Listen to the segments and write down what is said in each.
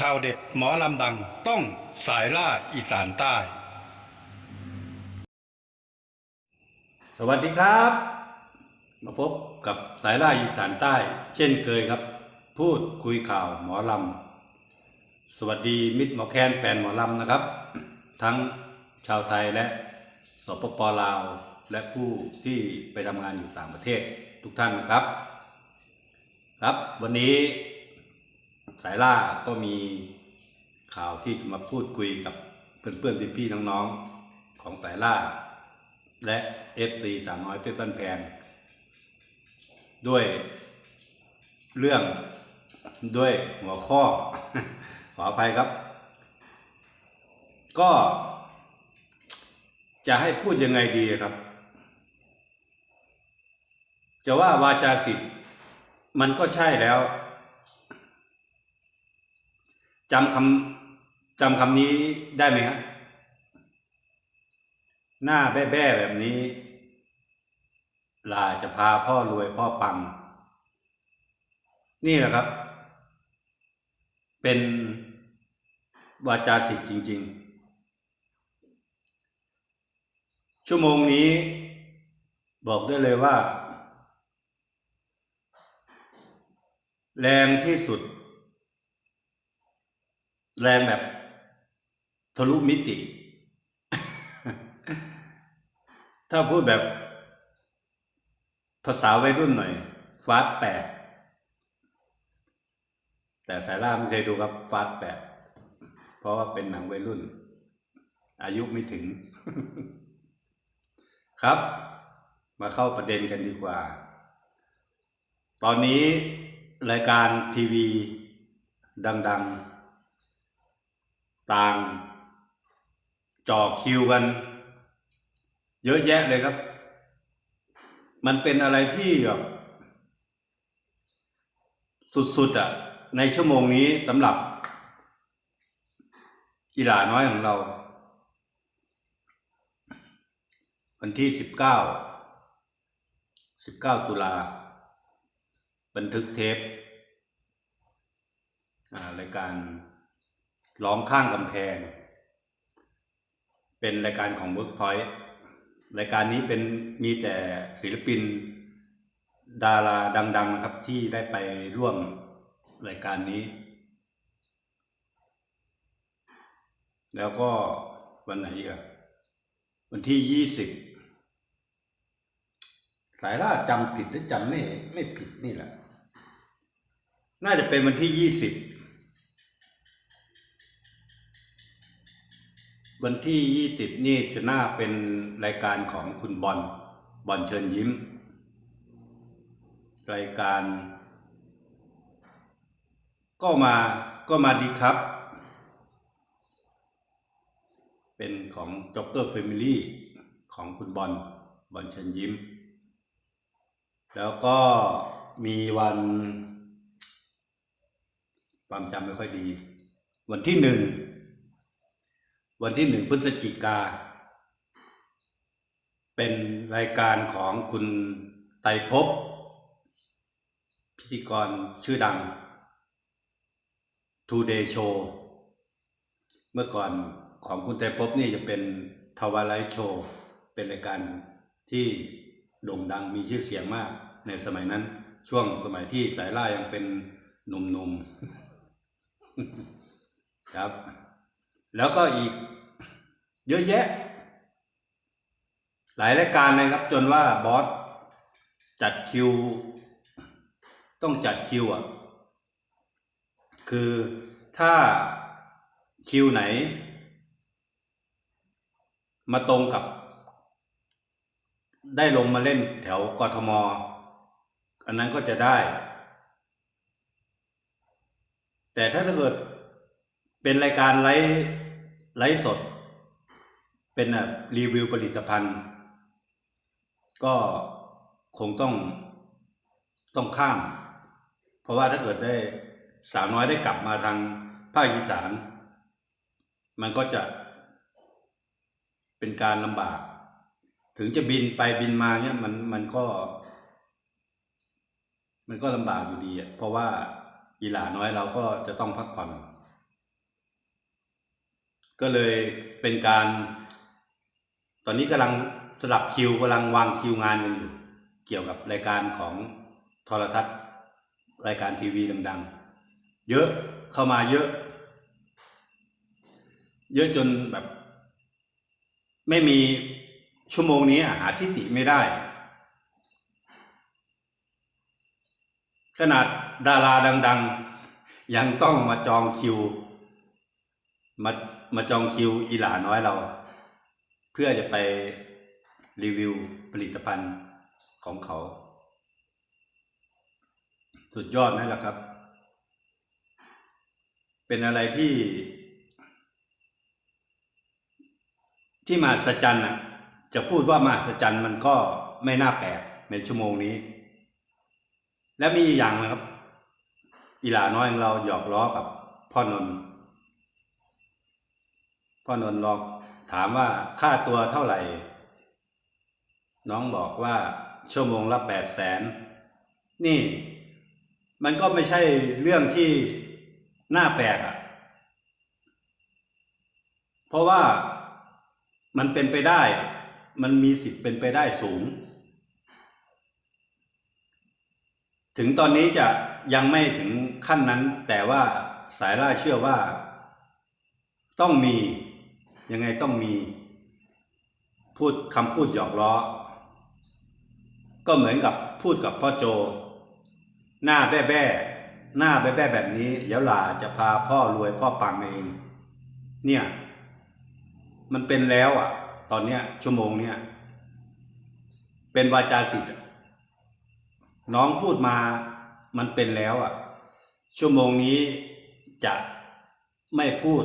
ข่าวเด็ดหมอลำดังต้องสายล่าอีสานใต้ สวัสดีครับ มาพบกับสายล่าอีสานใต้ เช่นเคยครับ พูดคุยข่าวหมอลำ สวัสดีมิตรหมอแคนแฟนหมอลำนะครับ ทั้งชาวไทยและสปปลาวและผู้ที่ไปทำงานอยู่ต่างประเทศทุกท่านนะครับ ครับวันนี้ สายล่าก็มีข่าวที่จะมาพูดคุยกับเพื่อนๆพี่ๆน้องๆของสายล่า และ FC สามน้อยเพชรบ้านแพงด้วยเรื่องด้วยหัวข้อขออภัยครับ ก็ จะให้พูดยังไงดีครับ จะว่าวาจาสิทธิ์มันก็ใช่แล้ว จำคำจำคำนี้ได้ไหมครับหน้าแบ้ๆแบบนี้ลาจะพาพ่อรวยพ่อปัง นี่แหละครับ เป็นวาจาสิทธิ์จริง ๆ ชั่วโมงนี้บอกได้เลยว่า แรงที่สุด แรงแบบทะลุมิติ ถ้าพูดแบบ ภาษาวัยรุ่นหน่อยฟาสแปดแต่สายล่าไม่เคยดูครับฟาสแปดเพราะว่าเป็นหนังวัยรุ่น อายุไม่ถึง ครับ มาเข้าประเด็นกันดีกว่า ตอนนี้รายการทีวีดัง ๆ ต่างจอคิวกัน เยอะแยะเลยครับ มันเป็นอะไรที่แบบสุดๆอะ ในชั่วโมงนี้สำหรับอีหลาน้อยของเรา วันที่สิบเก้าสิบเก้าตุลา บันทึกเทปรายการ ร้องข้างกำแพง เป็นรายการของ Workpoint รายการนี้เป็นมีแต่ศิลปิน ดาราดัง ๆ นะครับที่ได้ไปร่วมรายการนี้ แล้วก็วันไหนอีกอะวันที่ยี่สิบสายล่าจำผิดหรือจำไม่ไม่ผิดนี่แหละ น่าจะเป็นวันที่ยี่สิบ วันที่ยี่สิบนี่จะน่าเป็นรายการของคุณบอลบอลเชิญยิ้ม รายการ ก็มาก็มาดีครับ เป็นของจ็อกเตอร์เฟมิลี่ของคุณบอลบอลเชิญยิ้ม แล้วก็มีวันความจำไม่ค่อยดี วันที่หนึ่ง วันที่หนึ่งพฤศจิกา เป็นรายการของคุณไตรภพพิธีกรชื่อดัง Today Show เมื่อก่อนของคุณไตรภพนี่จะเป็นทวารไลท์โชว์เป็นรายการที่โด่งดังมีชื่อเสียงมากในสมัยนั้น ช่วงสมัยที่สายล่ายังเป็นหนุ่มๆครับ แล้วก็อีกเยอะแยะ หลายรายการเลยครับ จนว่าบอสจัดคิว ต้องจัดคิวอะ คือถ้าคิวไหน มาตรงกับ ได้ลงมาเล่นแถวกทม อันนั้นก็จะได้ แต่ถ้าเกิดเป็นรายการไลฟ์ ไลฟ์สด เป็นแบบรีวิวผลิตภัณฑ์ ก็คงต้องต้องข้าม เพราะว่าถ้าเกิดได้สาวน้อยได้กลับมาทางภาคอีสาน มันก็จะเป็นการลำบาก ถึงจะบินไปบินมาเนี่ยมันมันก็ มันก็ลำบากอยู่ดีอะเพราะว่าอีหลาน้อยเราก็จะต้องพักผ่อน ก็เลยเป็นการ ตอนนี้กำลังสลับคิวกำลังวางคิวงานกันอยู่เกี่ยวกับรายการของโทรทัศน์ รายการทีวีดังๆ เยอะเข้ามาเยอะ เยอะจนแบบ ไม่มีชั่วโมงนี้อะหาที่ติไม่ได้ ขนาดดาราดัง ๆ ยังต้องมาจองคิวมา มาจองคิวอีหลาน้อยเรา เพื่อจะไปรีวิวผลิตภัณฑ์ของเขา สุดยอดไหมล่ะครับ เป็นอะไรที่ ที่มหัศจรรย์อะ จะพูดว่ามหัศจรรย์มันก็ไม่น่าแปลกในชั่วโมงนี้ และมีอีกอย่างนะครับ อีหลาน้อยของเราหยอกล้อกับพ่อนนท์ พ่อนนท์ลองถามว่าค่าตัวเท่าไหร่ น้องบอกว่าชั่วโมงละแปดแสนนี่ มันก็ไม่ใช่เรื่องที่น่าแปลกอะ่ะ เพราะว่ามันเป็นไปได้ มันมีสิทธิ์เป็นไปได้สูง ถึงตอนนี้จะยังไม่ถึงขั้นนั้น แต่ว่าสายล่าเชื่อว่า ต้องมี ยังไงต้องมี พูดคำพูดหยอกล้อ ก็เหมือนกับพูดกับพ่อโจ หน้าแบ้แบ้หน้าแบ้แบ้แบบนี้เดี๋ยวหลาจะพาพ่อรวยพ่อปังเอง เนี่ย มันเป็นแล้วอะ ตอนเนี้ยชั่วโมงเนี้ยเป็นวาจาสิทธิ์น้องพูดมามันเป็นแล้วอะ ชั่วโมงนี้จะไม่พูด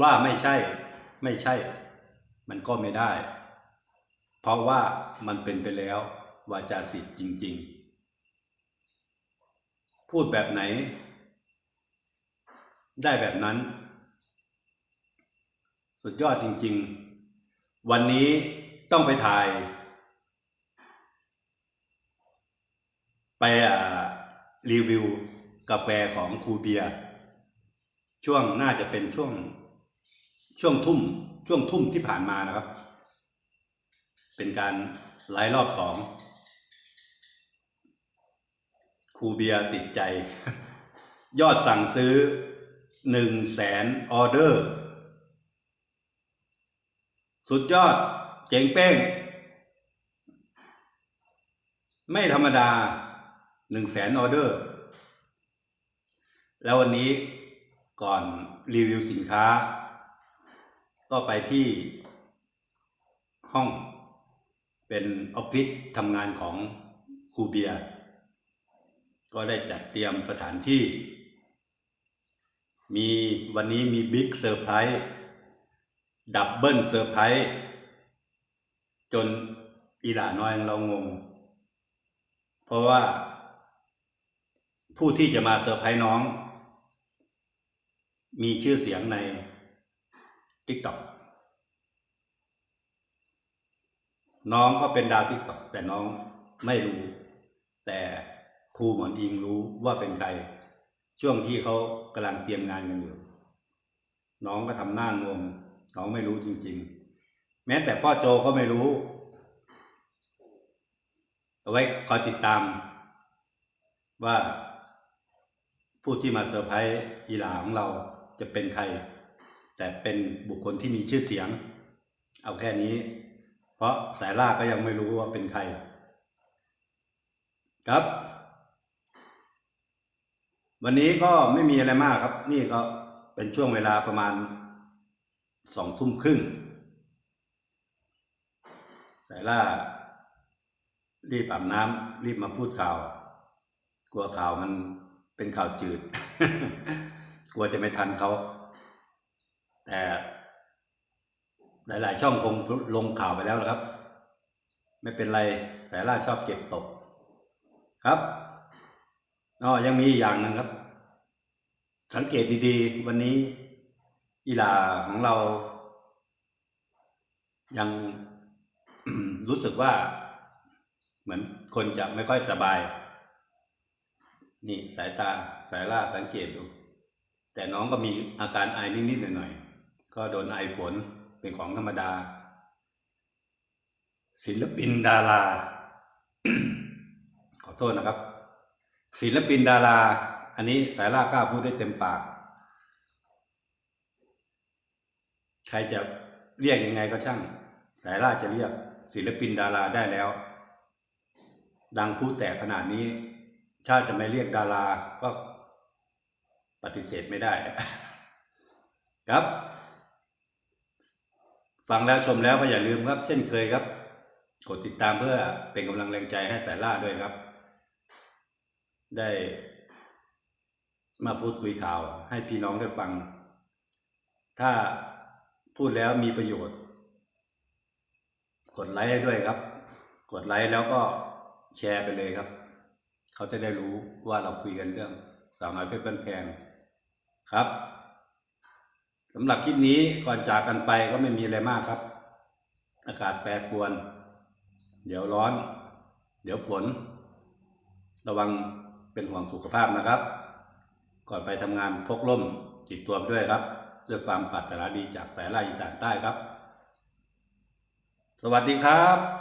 ว่าไม่ใช่ ไม่ใช่ มันก็ไม่ได้ เพราะว่ามันเป็นไปแล้ววาจาสิทธิ์จริง ๆ พูดแบบไหน ได้แบบนั้น สุดยอดจริง ๆ วันนี้ต้องไปถ่าย ไปรีวิวกาแฟของครูเบียร์ช่วงน่าจะเป็นช่วง ช่วงทุ่มช่วงทุ่มที่ผ่านมานะครับ เป็นการไลฟ์รอบสองครูเบียติดใจ ยอดสั่งซื้อหนึ่งแสนออเดอร์ สุดยอดเจ๋งเป้ง ไม่ธรรมดาหนึ่งแสนออเดอร์ แล้ววันนี้ก่อนรีวิวสินค้า ก็ไปที่ห้องเป็นออฟฟิศทำงานของครูเบียร์ก็ได้จัดเตรียมสถานที่ มีวันนี้มีบิ๊กเซอร์ไพรส์ดับเบิลเซอร์ไพรส์จนอีหลาน้อยเรางง เพราะว่าผู้ที่จะมาเซอร์ไพรส์น้อง มีชื่อเสียงใน TikTok น้องก็เป็นดาว TikTok แต่น้องไม่รู้ แต่ครูหมอนอิงรู้ว่าเป็นใคร ช่วงที่เขากำลังเตรียมงานกันอยู่ น้องก็ทำหน้างงน้องไม่รู้จริง ๆ แม้แต่พ่อโจก็ไม่รู้ เอาไว้คอยติดตามว่าผู้ที่มาเซอร์ไพรส์อีหลาของเราจะเป็นใคร แต่เป็นบุคคลที่มีชื่อเสียง เอาแค่นี้ เพราะสายล่าก็ยังไม่รู้ว่าเป็นใคร ครับ วันนี้ก็ไม่มีอะไรมากครับ นี่ก็เป็นช่วงเวลาประมาณสองทุ่มครึ่งสายล่า รีบอาบน้ำรีบมาพูดข่าว กลัวข่าวมันเป็นข่าวจืด กลัวจะไม่ทันเขา แต่หลาย ๆ ช่องคงลงข่าวไปแล้วนะครับ ไม่เป็นไรแต่ล่าชอบเก็บตก ครับอ๋อยังมีอีกอย่างหนึงครับ สังเกตดีๆ วันนี้อีหลาของเรา ยังรู้สึกว่า เหมือนคนจะไม่ค่อยสบาย นี่สายตาสายล่าสังเกตดู แต่น้องก็มีอาการไอนิดๆหน่อยๆ ก็โดนไอฝนเป็นของธรรมดา ศิลปินดารา ขอโทษนะครับ ศิลปินดารา อันนี้สายล่ากล้าพูดได้เต็มปาก ใครจะเรียกยังไงก็ช่าง สายล่าจะเรียก ศิลปินดาราได้แล้ว ดังพูดแตกขนาดนี้ ชาติจะไม่เรียกดาราก็ปฏิเสธไม่ได้ ครับ ฟังแล้วชมแล้วก็อย่าลืมครับ เช่นเคยครับ กดติดตามเพื่อเป็นกำลังแรงใจให้สายล่าด้วยครับ ได้ มาพูดคุยข่าวให้พี่น้องได้ฟัง ถ้าพูดแล้วมีประโยชน์ กดไลค์ให้ด้วยครับ กดไลค์แล้วก็แชร์ไปเลยครับ เขาจะได้รู้ว่าเราคุยกันเรื่องสาวน้อยเพชรบ้านแพงครับ สำหรับคลิปนี้ก่อนจากกันไปก็ไม่มีอะไรมากครับ อากาศแปรปรวน เดี๋ยวร้อน เดี๋ยวฝน ระวังเป็นห่วงสุขภาพนะครับ ก่อนไปทำงานพกร่มติดตัวไปด้วยครับด้วยความปรารถนาดีจากสายล่าอีสานใต้ครับ สวัสดีครับ